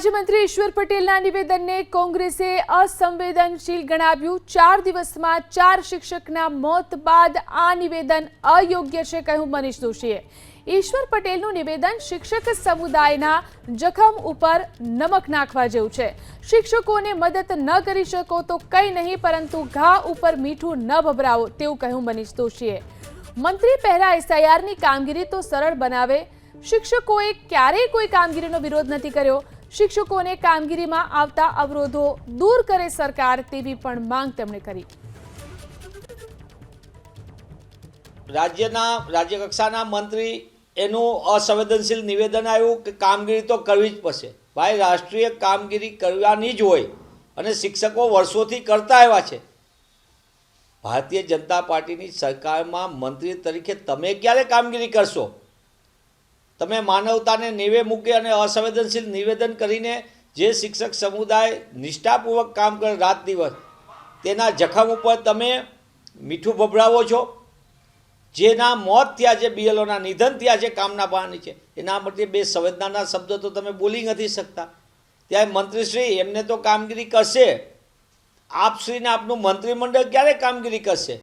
રાજ્યમંત્રી ઈશ્વર પટેલના નિવેદનને કોંગ્રેસે અસંવેદનશીલ ગણાવ્યું. ચાર દિવસમાં ચાર શિક્ષકના મોત બાદ આ નિવેદન અયોગ્ય છે કહ્યું મનીષ દોશીએ. ઈશ્વર પટેલનું નિવેદન શિક્ષક સમુદાયના જખમ ઉપર નમક નાખવા જેવું છે. શિક્ષકોને મદદ ન કરી શકો તો કંઈ નહીં, પરંતુ ઘા ઉપર મીઠું ન ભભરાવો તેવું કહ્યું મનીષ દોશીએ. મંત્રી પહેલા એસઆઈઆરની કામગીરી તો સરળ બનાવે. શિક્ષકોએ ક્યારેય કોઈ કામગીરીનો વિરોધ નથી કર્યો. શિક્ષકોને કામગીરીમાં આવતા અવરોધો દૂર કરે સરકાર તેવી પણ માંગ તેમણે કરી. રાજ્યના, રાજ્યકક્ષાના મંત્રી એનું અસંવેદનશીલ નિવેદન આવ્યું કે કામગીરી તો કરવી જ પડશે. ભાઈ, રાષ્ટ્રીય કામગીરી કરવાની જ હોય અને શિક્ષકો વર્ષોથી કરતા આવ્યા છે. ભારતીય જનતા પાર્ટીની સરકારમાં મંત્રી તરીકે તમે ક્યારે કામગીરી કરશો? તમે માનવતાને નેવે મૂકી અને અસંવેદનશીલ નિવેદન કરીને જે શિક્ષક સમુદાય નિષ્ઠાપૂર્વક કામ કરે રાત દિવસ, તેના જખમ ઉપર તમે મીઠું ભભરાવો છો. જેના મોત થયા છે, બીએલઓના નિધન થયા છે, કામના બહારની છે એના માટે બે સંવેદનાના શબ્દો તો તમે બોલી નથી શકતા. ત્યારે મંત્રીશ્રી એમને તો કામગીરી કરશે. આપશ્રીને આપનું મંત્રીમંડળ ક્યારે કામગીરી કરશે?